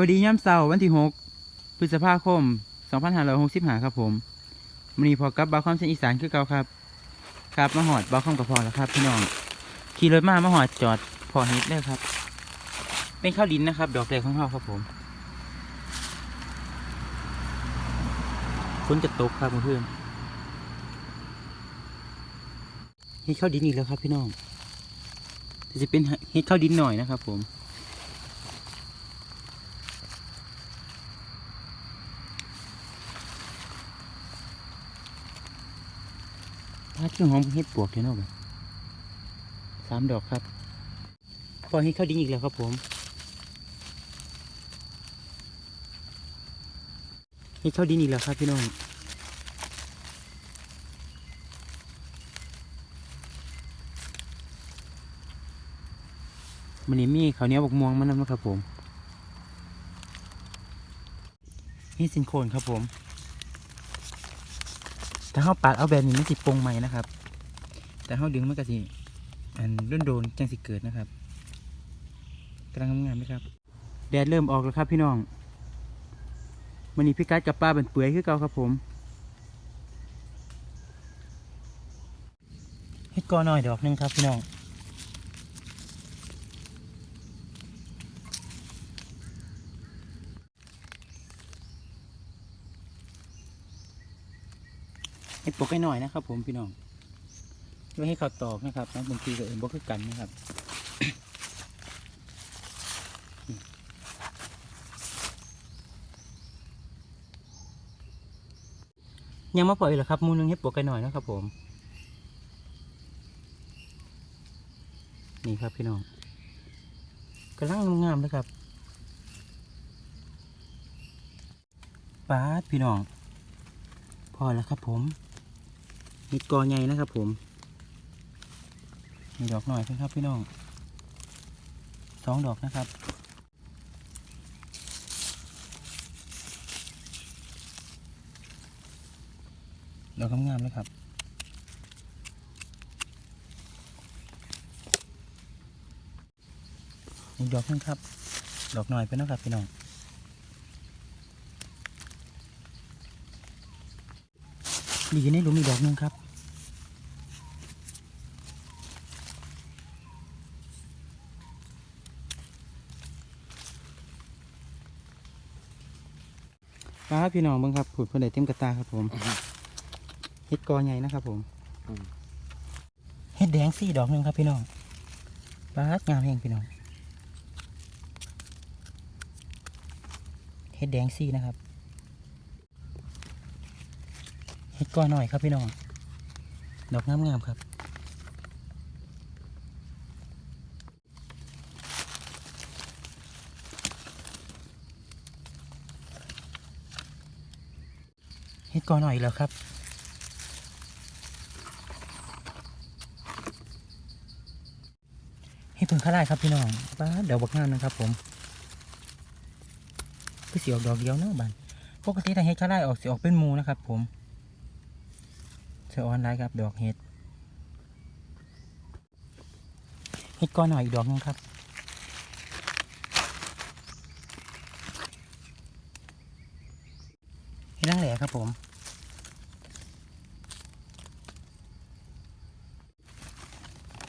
วัสดีย่ำเสาร์วันที่ 6 พฤษภาคม 2565 ครับผมมันนี้พอกับบาคอมเส้นอีสานคือเก่าครับ ครับมาหอดบาคอมกับพอแล้วครับ พี่น้อง ขี่รถมามาหอดจอดพอเฮ็ดเลยครับ เป็นข้าวดินนะครับ ดอกแรกของเขาครับผมฝนจะตกครับเพื่อนเฮ็ดข้าวดินอีกแล้วครับ พี่น้องจะเป็นเฮ็ดข้าวดินหน่อยนะครับ ผม พาด เครื่องหอมเฮ็ดปวกเท่านั้นบ่สามดอกครับ พอให้เข้าดินอีกแล้วครับผมให้เข้าดินอีกแล้วครับพี่น้องมันนี้มีข้าเนียวบกม่วงมานำนะครับผมนี่สินโคนครับผม ถ้าเขาปาดเอาแบบนี้มันสิปงใหม่นะครับ แต่เขาดึงมันก็สิอันโดนโดนจังสิเกิดนะครับกำลังงามๆนะครับ แดดเริ่มออกแล้วครับพี่น้องมันนี้พี่กัดกับป้าเป็นเปื่อยคือเก่าครับผมเฮ็ดกอหน่อยดอกหนึงครับพี่น้องเฮ็ดปกให้หน่อยนะครับผมพี่น้อง ไว้ให้เขาตอกนะครับบางทีก็เอื่นบ่คือกันนะครับยังมาปล่อยเหรอครับมูหนึงให้ปวกกันหน่อยนะครับผม นี่ครับพี่น้องกำลังงามๆเลยครับปาพี่น้อง พอแล้วครับผมมีกอใหญ่นะครับผม มีดอกหน่อยเพิ่งครับพี่น้องสองดอกนะครับดอกงามๆเลยครับอีกดอกหนึงครับ ดอกหน่อยไปนะครับพี่น้องดีในหลุมอีกดอกหนึงครับ พี่น้องเบ้างครับผุดเพื่อนได้เต็มกระตาครับผมเฮ็ดกอใหญ่นะครับผมอืมเฮ็ดแดงสี่ดอกหนึ่งครับพี่น้องปาดงามแห้งพี่น้องเฮ็ดแดงสี่นะครับเฮ็ดกอหน่อยครับพี่น้องดอกงามๆครับ เฮ็ดกอหน่อยอีกแล้วครับให้เพิ่งข้าได้ครับพี่น้องป้าเดี๋ยวบักงานนะครับ ผมคือสีออกดอกเดียวเนาะบันปกติถ้าเฮ็ดข้าได้ออกสีออกเป็นมูนะครับ ผมเสือออนไลน์ครับ ดอกเฮ็ดเฮ็ดก้อนหน่อยอีกดอกนึงครับเฮ็ดนั่งแหล่ครับผม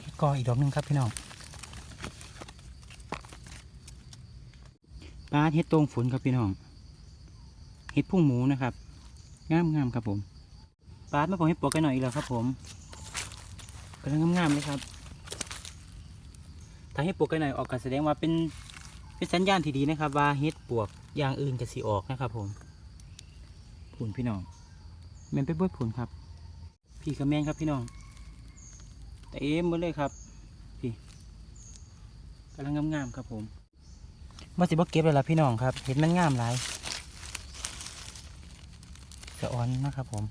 เฮ็ด กออีกดอกหนึงครับพี่น้องปลาเฮ็ดตรงฝนครับพี่น้องเฮ็ดพุ่งหมูนะครับงามงามๆครับผมปลาไม่พอให้ปลวกกันหน่อยอีกแล้วครับ ผมกำลังงามๆเลยครับถ้าให้ปลวกกันหน่อยออกก็แสดงว่าเป็นเป็นสัญญาณที่ดีนะครับ ว่าเฮ็ดปลวกอย่างอื่นจะสีออกนะครับ ผมผุนพี่น้องแมนไปเบิดผุนครับ พี่กับแมนครับพี่น้อง แต่เอ็มหมดเลยครับ พี่กำลังงามๆครับผมมาสิบ่เก็บเลยล่ะพี่น้องครับ เห็นมันงามหลายจะอ่อนนะครับผม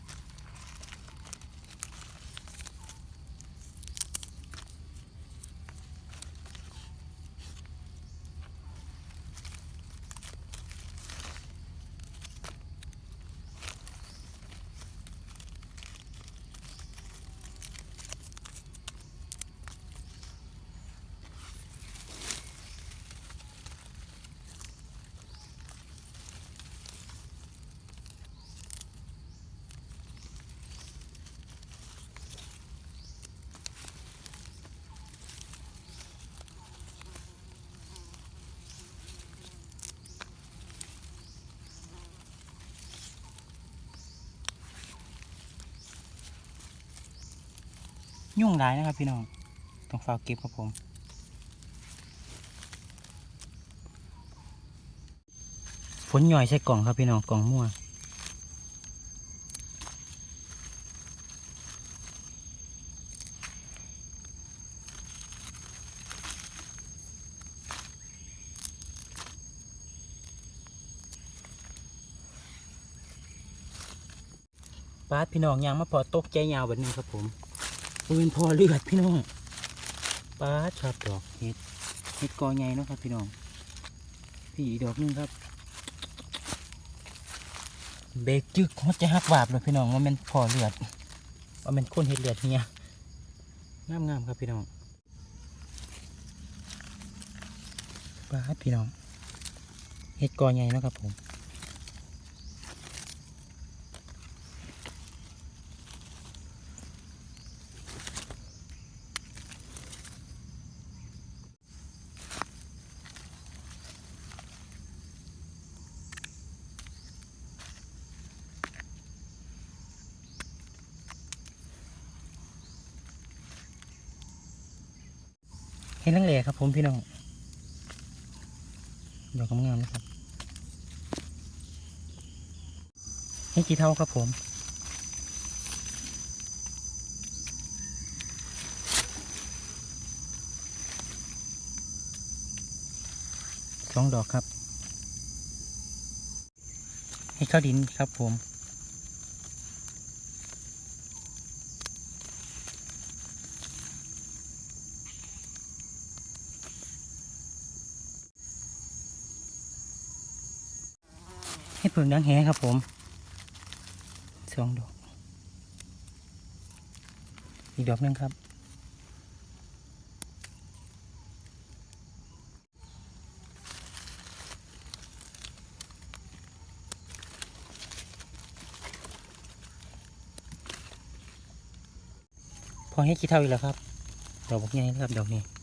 ยุ่งหลายนะครับพี่น้องต้องฝากเก็บครับผมฝนหย่อยใส่กล่องครับพี่น้องกล่องมั่วปาดพี่น้องยางมาพอตกใจยาวแบบนึงครับผม บ่เป็นพอเลือดพี่น้องปลาดครับดอกเห็ดเห็ดกอใหญ่นะครับพี่น้องพี่อีดอกนึงครับ เบรกจึกเขาจะหักบาบเลยพี่น้องว่ามันพอเลือดว่ามันข้นเห็ดเลือดเฮียงามงามๆครับพี่น้องปลาพี่น้องเห็ดกอใหญ่นะครับผม ห็ดลังเลครับผมพี่น้องดอกงามนะครับเห็ดกี่เท่าครับผมสองดอกครับเห็ดข้าวดินครับผม พิ่งดังแหครับผมสองดอก อีกดอกหนึงครับ พอให้ขี้เท่าอีกแล้วครับ ดอกบกใหญ่นะครับดอกนี้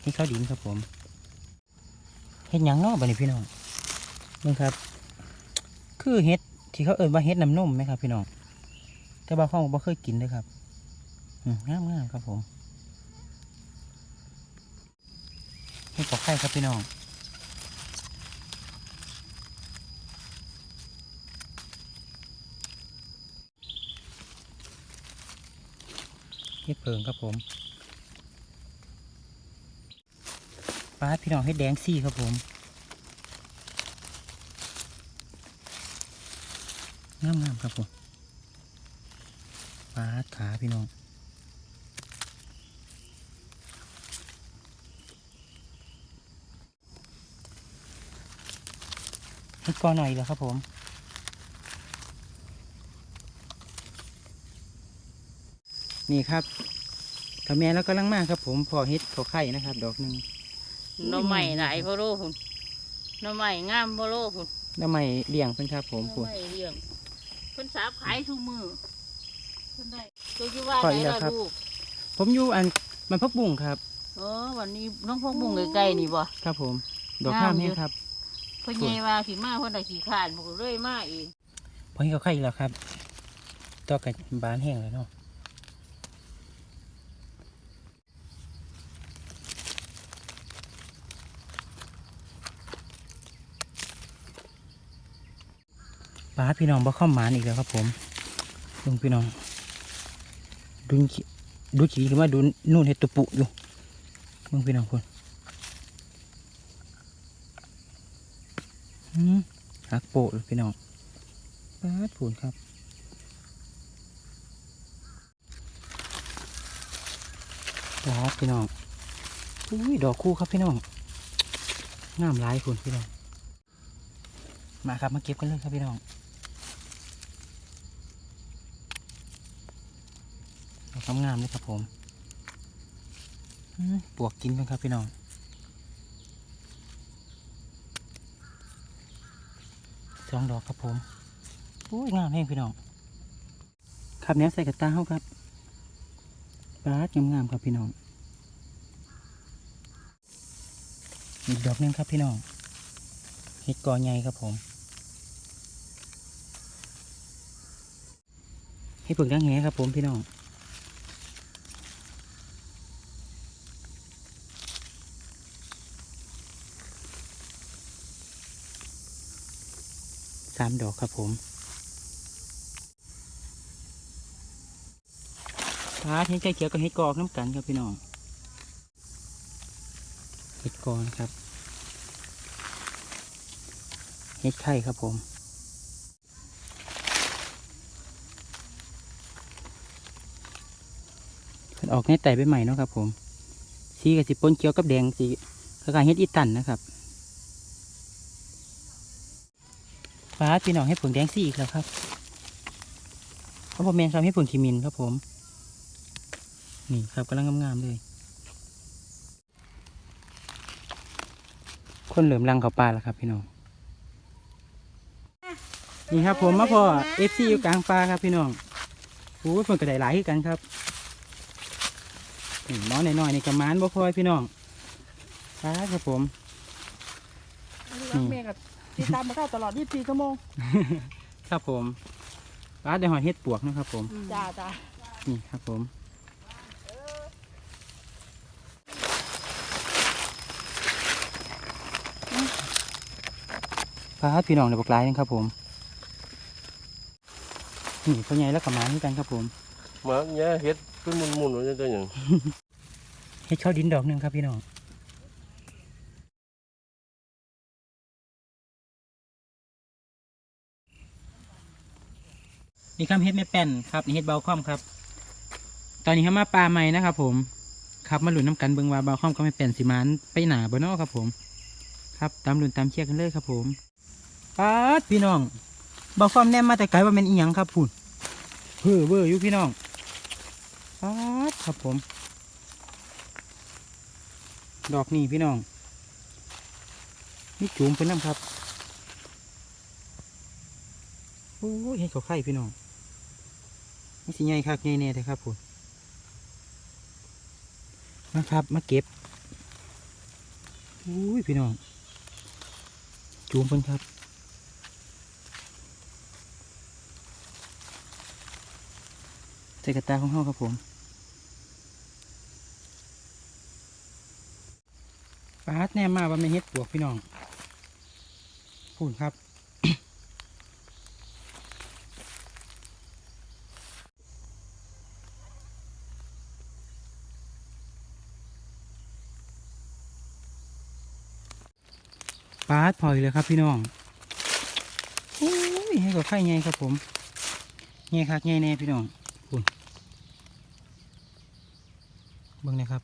ให้ข้าวดินครับผมเห็ดหยังนอกบันนี้พี่น้องนี่ครับ คือเห็ดที่เขาเอ่ยว่าเห็ดน้ำนมไหมครับ พี่น้องแต่บางคนบ่เคยกินเลยครับงามงามๆครับผมเห็ดปอกไข่ครับพี่น้องเห็ดเพิงครับผม ปลาพี่น้องให้แดงซี่ครับผมงามงามๆครับผมปลาขาพี่น้องให้ก้อนหน่อยแล้วครับผมนี่ครับถ้าแม่แล้วก็ลังมากครับผมพอเฮ็ดเขาไข่นะครับ ดอกหนึ่ง หน่อใหม่หลายพ่อโลพุ่นหน่อใหม่งามพ่อโลพุ่นแล้วไม่เลี้ยงเพิ่นครับผมหน่อคุณใหม่เลี้ยงเพิ่นสาบขายทุกมือเพิ่นได้ตัวอยู่ว่าขอไหนอีกแล้วล่ะครับ ลูกผมอยู่อันมันพักบุ้งครับ เออวันนี้น้องพวกบุ้งใกล้ๆนี่บ่ ครับผม ดอกข้ามงามอยู่นี่ครับเพิ่นใหญ่ว่าสิมาเพิ่นได้ขี้ขานบ่ก็เลยมาเองพอให้เขาไข่อีกแล้วครับตัวกับบานแห้งแล้วเนาะ ป้าดพี่น้องบ่เข้าหมานอีกแล้วครับผมลุงพี่น้องดูขี้ดูขี้ขึ้นมาดูนู่นเห็ดตุปุอยู่มึงพี่น้องคนหืมหักโปะเลยพี่น้องปาดผูนครับปาดพี่น้องอุ้ยดอกคู่ครับพี่น้องงามหลายคุณพี่น้อง มาครับมาเก็บกันเลยครับพี่น้อง ดอกงามเลยครับผมปวกกินกันครับพี่น้องสองดอกครับผมอุ้ยงามแห้งพี่น้องครับแนวใส่กระตาเขาครับปลาดงามๆครับพี่น้องอีกดอกหนึงครับพี่น้องเห็ดกอใหญ่ครับผมให้เพิ่งดังแหครับผมพี่น้อง สามดอกครับผมปลาเห็นไก่เขียวกับเห็ดกอกน้ำกันครับพี่น้องเห็ดกอนครับเห็ดไข่ครับผมออกในไต่ใบใหม่เนาะครับผมสีกับสีปนเขียวกับแดงสีคล้ายๆเห็ดอีตันนะครับ ฟ้าพี่น้องให้ผงแดงสีอีกแล้วครับเพราะผมแมนครับให้ผงขีมินครับผม นี่ครับกำลังงามๆเลย คนเหลือมรังเขาปลาแล้วครับ พี่น้อง นี่ครับผมมาพอเอฟซีอยู่กลางปลาครับพี่น้องโอ้ยเพิ่นกระไดหลายคือกันครับน,น้องหน่อยๆนี่กระมานบ่พอยพี่น้องปลาครับผมรักเมย์กับ ติดตามมาเข้าตลอด 24 ชั่วโมง ครับผมปลาได้หอยเห็ดปวกนะครับผม จ้าจ้านี่ครับผมปลาพี่น้องเดี๋ยวบอกลายนึงครับผม นี่พ่อใหญ่แล้วกระมานคือกันครับผมมาเนี่ยเฮ็ดเป็นมุนๆว่าจังหยัง เฮ็ดข้าวดินดอกหนึ่งครับพี่น้อง นี่ครับเฮ็ดไม่แป้นครับนี่เฮ็ดเบาคว่ำครับ ตอนนี้เขามาปลาใหม่นะครับ ผม ครับมาหลุนน้ำกันเบิงว่าเบาคว่ำก็ไม่แป้นสิมานไปหนาบ่เนอครับ ผม ครับตามหลุนตามเชียร์กันเลยครับ ผมปาดพี่น้องเบาคว่ำแนมมาแต่ไกลว่าเป็นอีหยังครับพุ่นเฮ้อเบ้ออยู่พี่น้องปาดครับผม ดอกนี่พี่น้องนี่จูมเพิ่นน้ำครับโอ้ยเห็นเขาไข่พี่น้อง นี่สิใหญ่คักใหญ่แน่เลยครับผมมาครับ มาเก็บโอ้ยพี่น้อง จูมเพิ่นครับใส่กระตาของเฮาครับผมปาดแน่มาว่าไม่เฮ็ดปวกพี่น้องพูดครับ ปาดพอยเลยครับพี่น้องโอ้ยให้กับไข่ไงครับผมไงคักไงแน่พี่น้องพูดเบิ่งนะครับ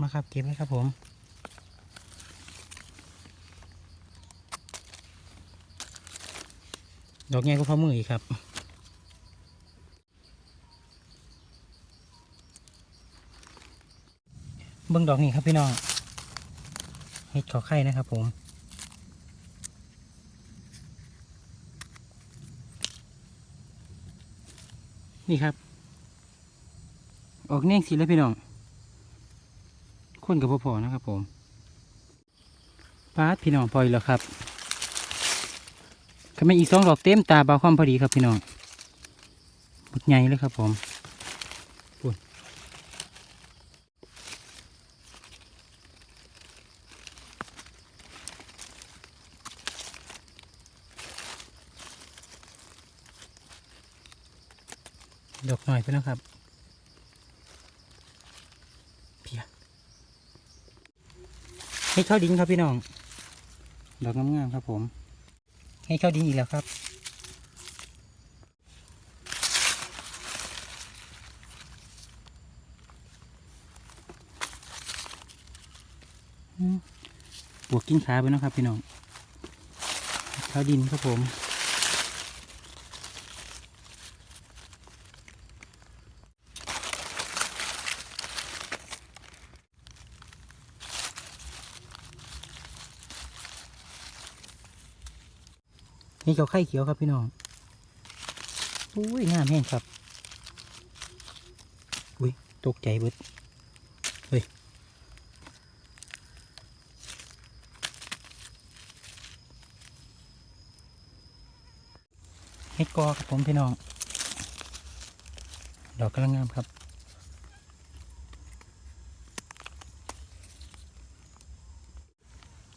มาครับเก็บเลยครับผมดอกใหญ่ก็พอมืออีกครับ เบิ้งดอกนี้ครับพี่น้อง เห็ดขอไข่นะครับผมนี่ครับ ออกเน่งสีแล้วพี่น้องคนกับพ่อๆนะครับผมปาดพี่น้องปล่อยแล้วครับก็ไม่อีกสองดอกเต็มตาบาความพอดีครับพี่น้องหมดใหญ่เลยครับผม ดอกหน่อยพี่น้องครับเพียให้เข้าดินครับพี่น้อง ดอกงามๆครับผม ให้เข้าดินอีกแล้วครับปวกกินขาไปนะครับพี่น้องเข้าดินครับผม นี่เขาไข่เขียวครับพี่น้องอุ้ยงามแห้งครับ อุ้ยตกใจเบิดเฮ้ยเฮ็ดกอครับผมพี่น้อง ดอกกำลังงามครับ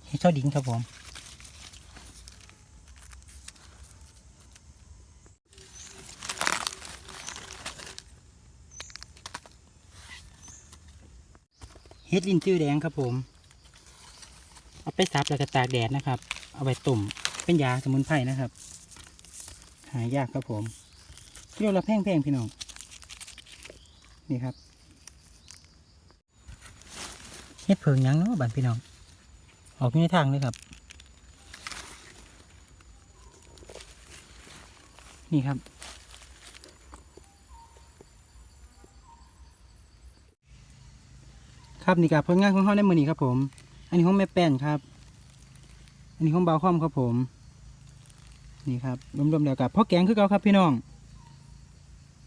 เฮ็ดช่อดิงครับผม เฮ็ดลินจื้อแดงครับผม เอาไปซับแล้วก็ตากแดดนะครับ เอาไปตุ่มเป็นยาสมุนไพรนะครับ หายากครับผมกิโลละแพงๆพี่น้อง นี่ครับ เฮ็ดเพิงยังเนาะบ้านพี่น้อง ออกอยู่ในทางเลยครับ นี่ครับ ครับนี่กับผลงานของเขาในมือนี้ครับผม อันนี้ของแม่แป้นครับ อันนี้ของเบาคอมครับผม นี่ครับรวมๆแล้วกับพ่อแกงคือเก่าครับพี่น้อง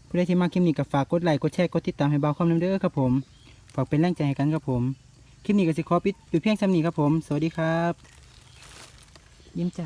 ผู้ใดที่มาคลิปนี้ก็ฝากกดไลค์กดแชร์กดติดตามให้เบาคอมนำเด้อครับผมฝากเป็นแรงใจให้กันครับผมคลิปนี้ก็สิขอปิดอยู่เพียงซ้ำนี้ครับผม สวัสดีครับ ยิ้มจ้ะ